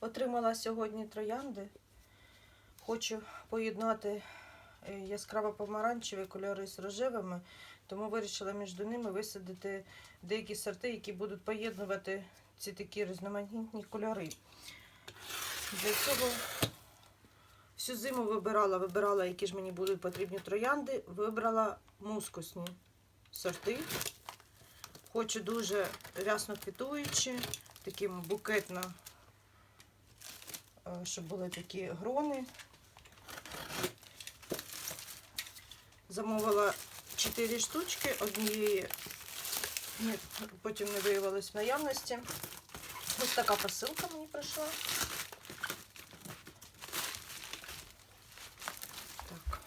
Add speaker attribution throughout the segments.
Speaker 1: Отримала сьогодні троянди. Хочу поєднати е, яскраво помаранчеві кольори з рожевими, тому вирішила між ними висадити деякі сорти, які будуть поєднувати ці такі різноманітні кольори. Для цього всю зиму вибирала, вибирала, які ж мені будуть потрібні троянди, вибрала мускусні сорти. Хочу дуже рясно квітуючі, таким букетно, щоб були такі грони. Замовила 4 штучки, однієї ні, потім не виявилось в наявності. Ось така посилка мені прийшла. Так.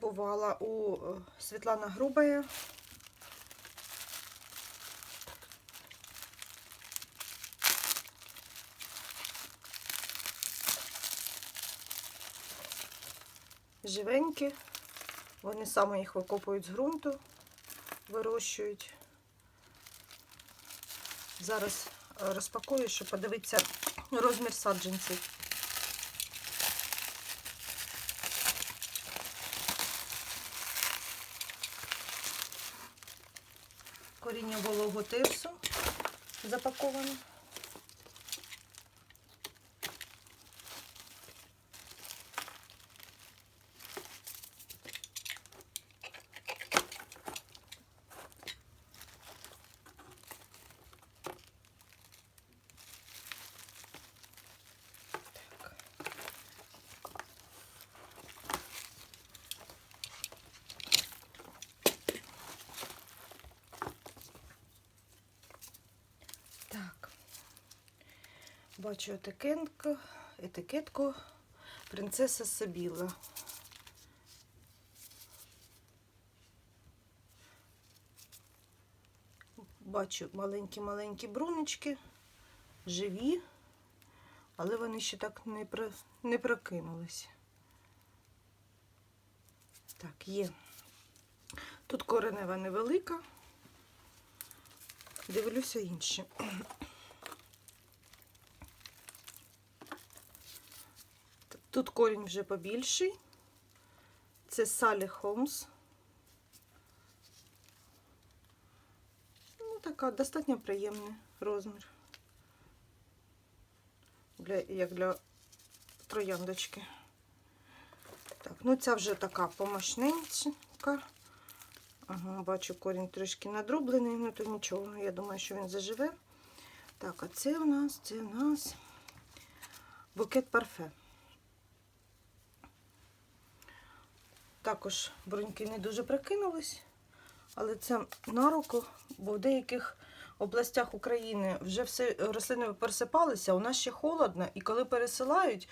Speaker 1: Купувала у е, Світлана Грубая. Живенькі. Вони саме їх викопують з ґрунту, вирощують. Зараз е, розпакую, щоб подивитися розмір саджанців. коріння вологого тирсу запаковане. Бачу етикетку, етикетку принцеса Сабіла. Бачу маленькі-маленькі бруночки, живі, але вони ще так не, про, не прокинулись. Так, є. Тут коренева невелика. Дивлюся інші. Тут корінь вже побільший. Це Салі Холмс. Ну, така достатньо приємний розмір. Для, як для трояндочки. Так, ну ця вже така помощненька. Ага, бачу, корінь трішки надрублений, ну то нічого, я думаю, що він заживе. Так, а це у нас, це у нас букет парфе. Також бруньки не дуже прикинулись, але це на руку, бо в деяких областях України вже все рослини пересипалися, у нас ще холодно, і коли пересилають,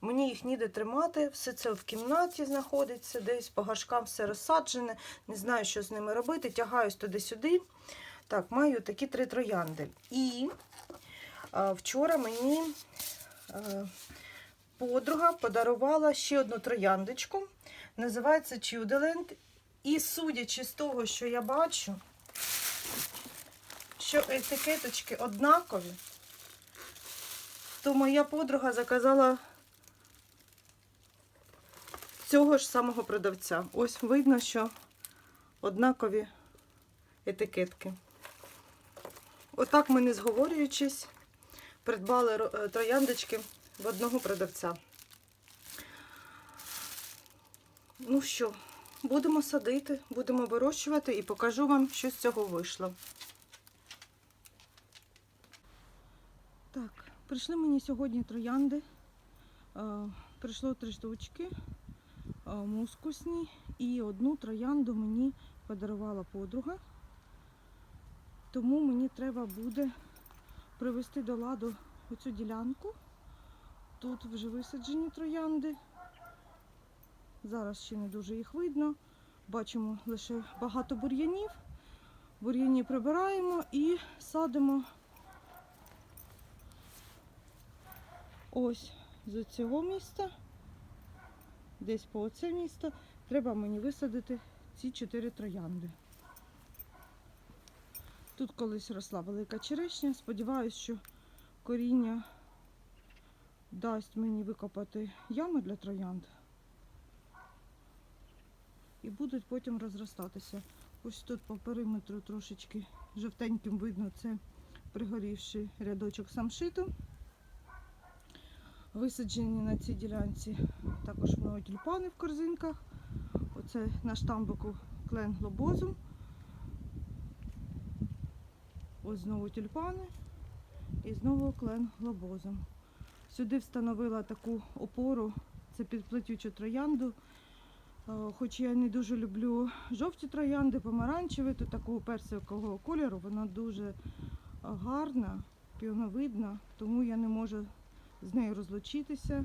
Speaker 1: мені їх ніде тримати, все це в кімнаті знаходиться, десь по горшкам все розсаджене, не знаю, що з ними робити, тягаюсь туди-сюди. Так, маю такі три троянди. І а, вчора мені а, подруга подарувала ще одну трояндочку. Називається Чуделенд. І судячи з того, що я бачу, що етикеточки однакові, то моя подруга заказала цього ж самого продавця. Ось видно, що однакові етикетки. Отак ми, не зговорюючись, придбали е, трояндочки в одного продавця. Ну що, будемо садити, будемо вирощувати і покажу вам, що з цього вийшло. Так, прийшли мені сьогодні троянди. Е, Прийшло три штучки, е, мускусні, і одну троянду мені подарувала подруга. Тому мені треба буде привести до ладу оцю ділянку. Тут вже висаджені троянди. Зараз ще не дуже їх видно. Бачимо лише багато бур'янів. бур'яні прибираємо і садимо ось з цього міста, десь по оце місто, треба мені висадити ці чотири троянди. Тут колись росла велика черешня. Сподіваюсь, що коріння дасть мені викопати ями для троянд. І будуть потім розростатися. Ось тут по периметру трошечки жовтеньким видно це пригорівший рядочок самшиту. Висаджені на цій ділянці також мною тюльпани в корзинках. Оце на штамбику клен глобозум. Ось знову тюльпани і знову клен глобозом. Сюди встановила таку опору, це під плетючу троянду. Е, Хоч я не дуже люблю жовті троянди, помаранчеві, то такого персикового кольору, вона дуже гарна, піоновидна, тому я не можу з нею розлучитися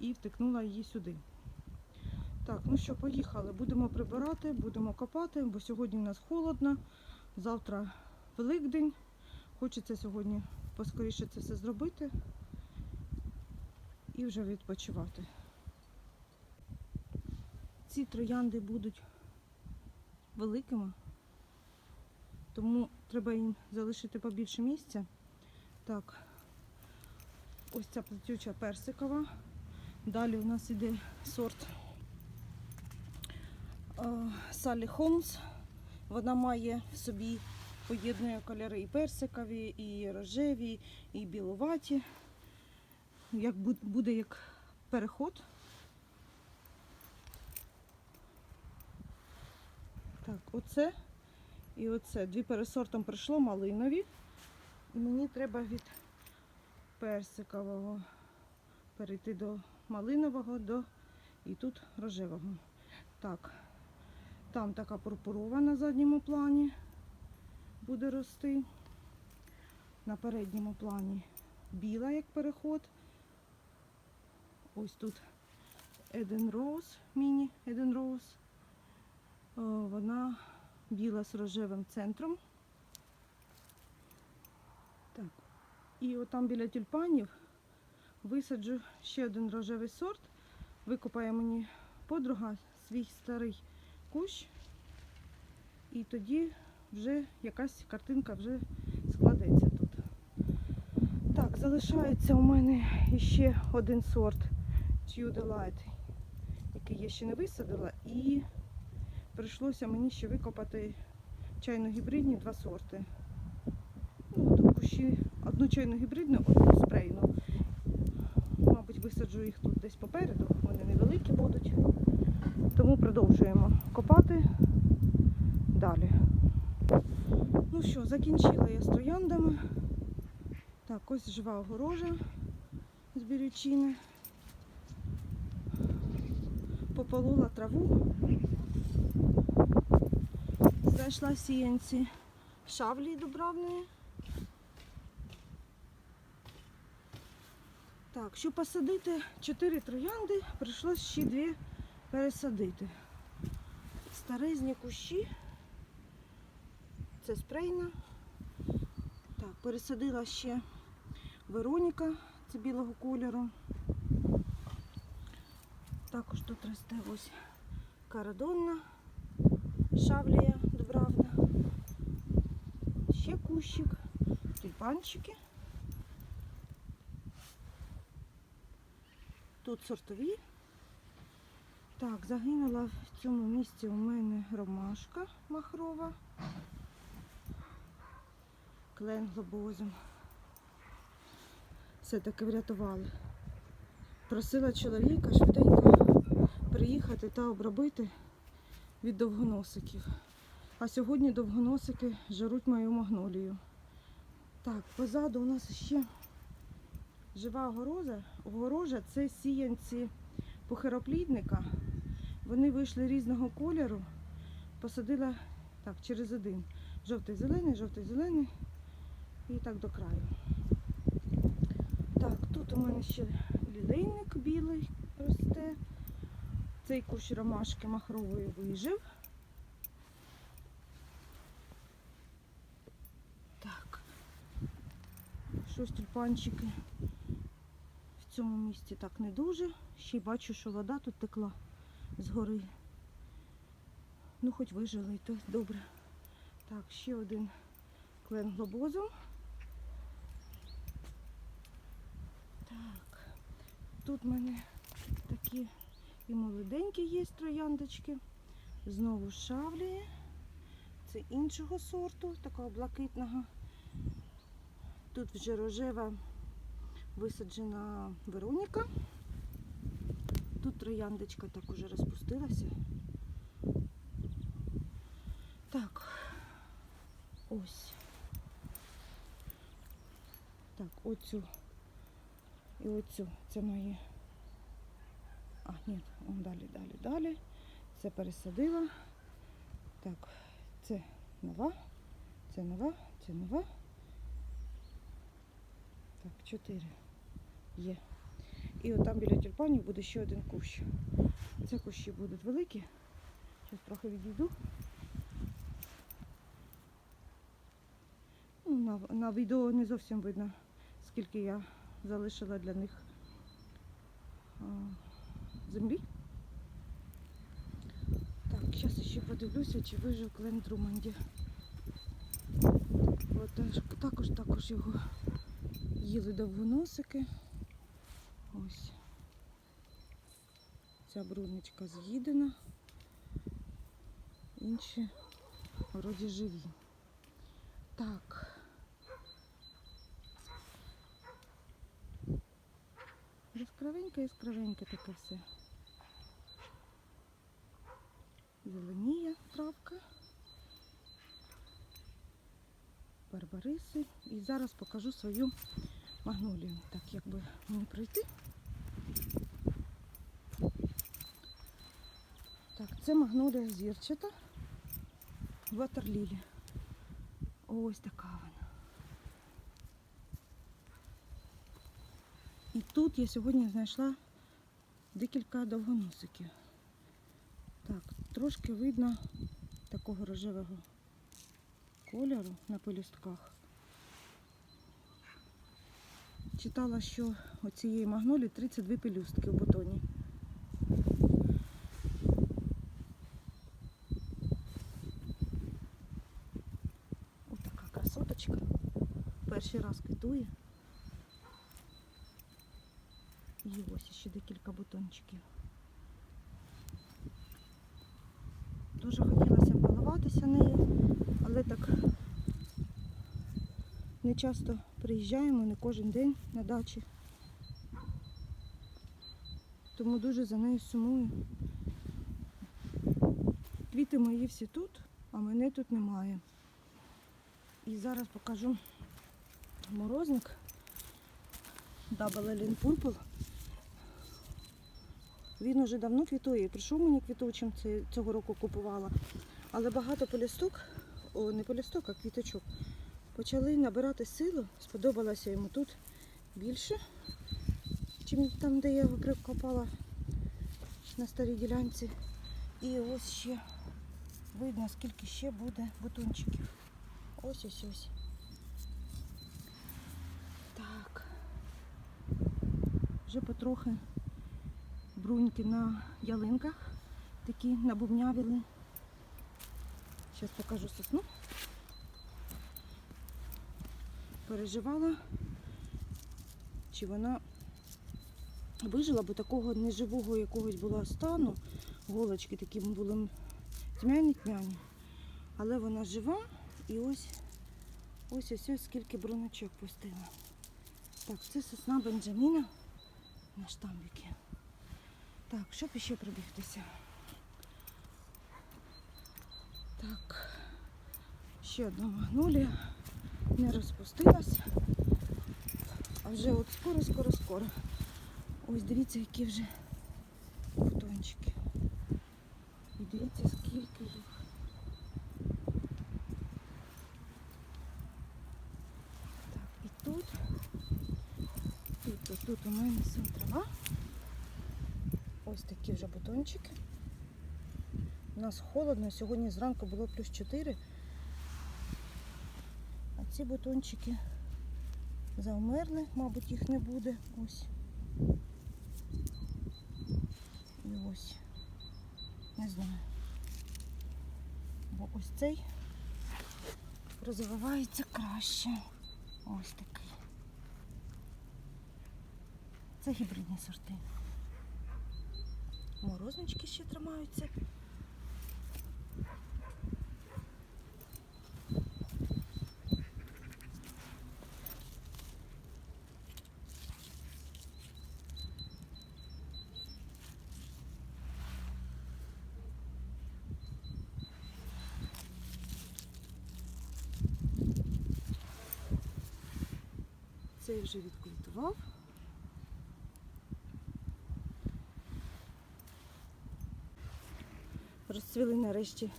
Speaker 1: і втикнула її сюди. Так, ну що, поїхали. Будемо прибирати, будемо копати, бо сьогодні у нас холодно, завтра Великдень. Хочеться сьогодні поскоріше це все зробити і вже відпочивати. Ці троянди будуть великими, тому треба їм залишити побільше місця. Так, ось ця плетюча персикова. Далі у нас іде сорт Салі Холмс. Вона має в собі поєднує кольори і персикові, і рожеві, і біловаті. Як буде як переход. Так, оце і оце. Дві пересортом прийшло малинові. І мені треба від персикового перейти до малинового, до і тут рожевого. Так, там така пурпурова на задньому плані буде рости. На передньому плані біла як переход. Ось тут Eden Rose, міні Eden Rose. О, Вона біла з рожевим центром. Так. І отам біля тюльпанів висаджу ще один рожевий сорт. Викопає мені подруга свій старий кущ. І тоді вже якась картинка вже складеться тут. Так, залишається у мене ще один сорт Tudor який я ще не висадила, і прийшлося мені ще викопати чайно-гібридні два сорти. Ну, тут кущі одну чайну гібридну, одну спрейну. Мабуть, висаджу їх тут десь попереду, вони невеликі будуть. Тому продовжуємо копати далі. Ну що, закінчила я з трояндами. Так, ось жива огорожа з бірючини. Пополола траву. Знайшла сіянці шавлі дубравної. Так, щоб посадити 4 троянди, прийшлось ще дві пересадити. Старезні кущі. Це спрейна. Так, пересадила ще Вероніка, це білого кольору. Також тут росте ось карадонна, шавлія дубравна. Ще кущик, тюльпанчики. Тут сортові. Так, загинула в цьому місці у мене ромашка махрова. Клен глобозом. Все-таки врятували. Просила чоловіка швиденько приїхати та обробити від довгоносиків. А сьогодні довгоносики жаруть мою магнолію. Так, позаду у нас ще жива огорожа. Огорожа це сіянці похироплідника. Вони вийшли різного кольору. Посадила так, через один. Жовтий зелений, жовтий зелений. І так до краю. Так, тут у мене ще лілейник білий росте. Цей кущ ромашки махрової вижив. Щось тюльпанчики. В цьому місці так не дуже. Ще й бачу, що вода тут текла з гори. Ну, хоч вижили, і то добре. Так, ще один клен глобозу. Так, тут в мене такі і молоденькі є трояндочки. Знову шавлі. Це іншого сорту, такого блакитного. Тут вже рожева висаджена Вероніка. Тут трояндочка так уже розпустилася. Так, ось. Так, оцю і оцю. Це мої. А, ні, он далі, далі, далі. Це пересадила. Так, це нова, це нова, це нова. Так, чотири є. І от там біля тюльпанів буде ще один кущ. Ці кущі будуть великі. Зараз трохи відійду. Ну, на, на відео не зовсім видно, скільки я залишила для них землі. Так, зараз ще подивлюся, чи вижив Клен Друманді. От також також його їли довгоносики. Ось. Ця брудничка з'їдена. Інші вроді живі. Так. Яскравеньке, яскравеньке таке все. Зеленіє травка. Барбариси. І зараз покажу свою магнолію. Так, якби мені пройти. Так, це магнолія зірчата. Ватерлілі. Ось така вона. І тут я сьогодні знайшла декілька довгоносиків. Так, трошки видно такого рожевого кольору на пелюстках. Читала, що у цієї магнолії 32 пелюстки в бутоні. Ось така красоточка. Перший раз квітує. І ось ще декілька бутончиків. Дуже хотілося балуватися нею, але так не часто приїжджаємо, не кожен день на дачі. Тому дуже за нею сумую. Квіти мої всі тут, а мене тут немає. І зараз покажу морозник Double Alien Purple. Він уже давно квітує. Прийшов мені квітучим, цього року купувала. Але багато полісток, о, не полісток, а квіточок, почали набирати силу. Сподобалося йому тут більше, чим там, де я прикопала на старій ділянці. І ось ще видно, скільки ще буде бутончиків. Ось ось ось. Так. Вже потрохи бруньки на ялинках такі набувнявіли. Зараз покажу сосну. Переживала, чи вона вижила, бо такого неживого якогось було стану. Голочки такі були тьмяні-тьмяні. Але вона жива і ось ось ось ось скільки бруночок пустила. Так, це сосна Бенджаміна на штамбіки. Так, щоб іще пробігтися. Так, ще одна магнолія не розпустилася. А вже от скоро, скоро, скоро. Ось дивіться, які вже бутончики. І дивіться, скільки їх. Так, і тут, тут, тут, тут у мене син трава. Ось такі вже бутончики. У нас холодно, сьогодні зранку було плюс 4. Ці бутончики Завмерли, мабуть, їх не буде. Ось. І ось. Не знаю. Бо ось цей розвивається краще. Ось такий. Це гібридні сорти. Морознички ще тримаються. Цей вже відкультував. Розцвіли нарешті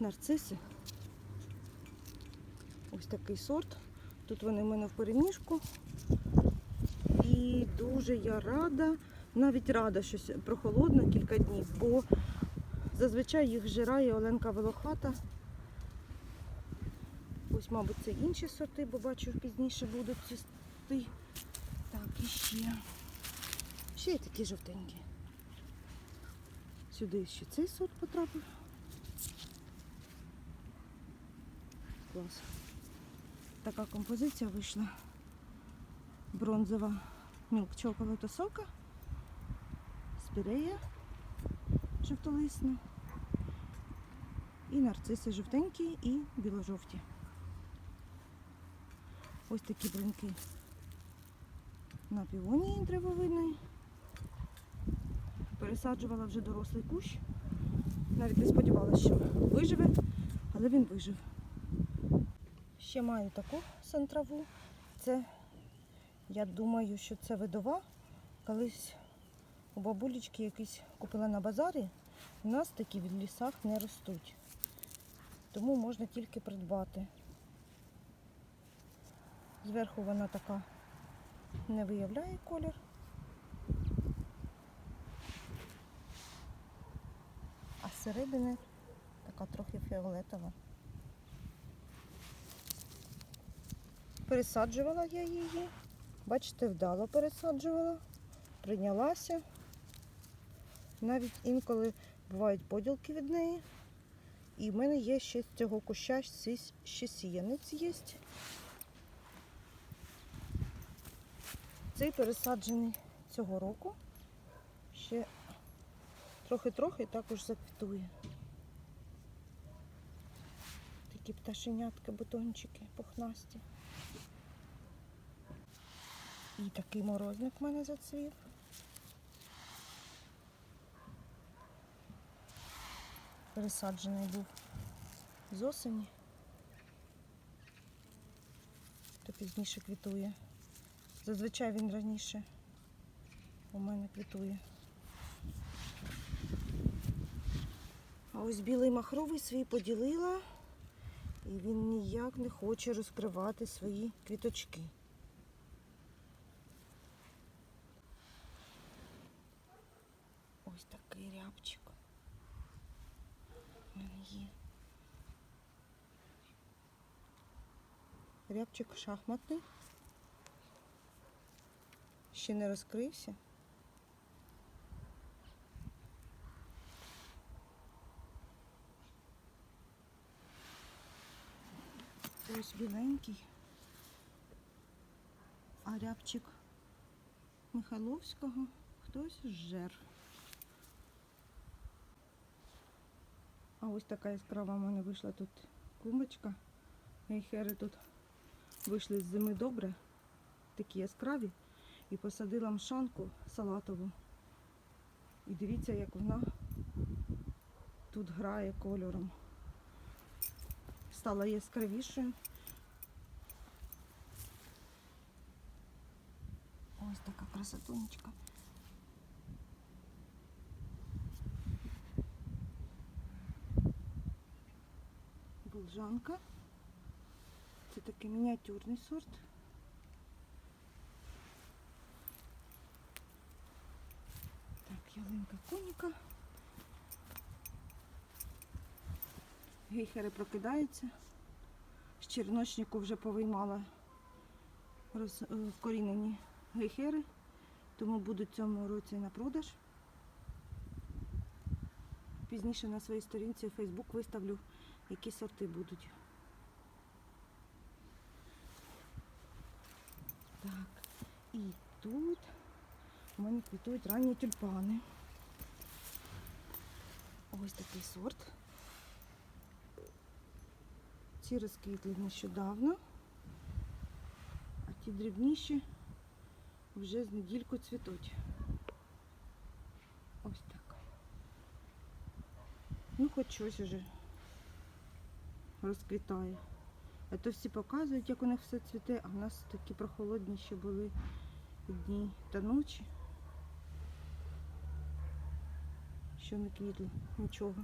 Speaker 1: нарциси. Ось такий сорт. Тут вони в мене в переміжку. І дуже я рада, навіть рада, що прохолодно кілька днів, бо зазвичай їх жирає Оленка Волохата. Ось, мабуть, це інші сорти, бо бачу, пізніше будуть цвісти. Так, і ще. Ще й такі жовтенькі. Сюди ще цей сорт потрапив. Клас. Така композиція вийшла. Бронзова мілк чоколата сока, спірея жовтолисна. І нарциси жовтенькі і біложовті. Ось такі бруньки на півонії древовидної. Пересаджувала вже дорослий кущ. Навіть не сподівалася, що виживе, але він вижив. Ще маю таку сантраву. Це, я думаю, що це видова. Колись у бабулечки якийсь купила на базарі. У нас такі в лісах не ростуть. Тому можна тільки придбати. Зверху вона така не виявляє колір. А зсередини така трохи фіолетова. Пересаджувала я її. Бачите, вдало пересаджувала, прийнялася. Навіть інколи бувають поділки від неї. І в мене є ще з цього куща ще сіянець є. Цей пересаджений цього року. Ще трохи-трохи також заквітує. Такі пташенятки, бутончики пухнасті. І такий морозник в мене зацвів. Пересаджений був з осені, то пізніше квітує. Зазвичай він раніше у мене квітує. А ось білий махровий свій поділила, і він ніяк не хоче розкривати свої квіточки. Ось такий рябчик. У мене є. Рябчик шахматний. Ще не розкрився. Ось біленький. А рябчик Михайловського хтось зжер. А ось така яскрава в мене вийшла тут клумбочка. Гейхери тут вийшли з зими добре, такі яскраві. І посадила мшанку салатову. І дивіться, як вона тут грає кольором. Стала яскравішою. Ось така красотунечка. Болжанка. Це такий мініатюрний сорт. Так, коніка. Гейхери прокидаються. З черночнику вже повиймала роз, е, вкорінені гейхери, тому будуть цьому році на продаж. Пізніше на своїй сторінці в Facebook виставлю, які сорти будуть. Так, і тут у мене квітують ранні тюльпани. Ось такий сорт. Ці розквітли нещодавно, а ті дрібніші вже з недільку цвітуть. Ось так. Ну, хоч щось уже розквітає. А то всі показують, як у них все цвіте, а в нас такі прохолодні ще були дні та ночі. Що не квітло, нічого.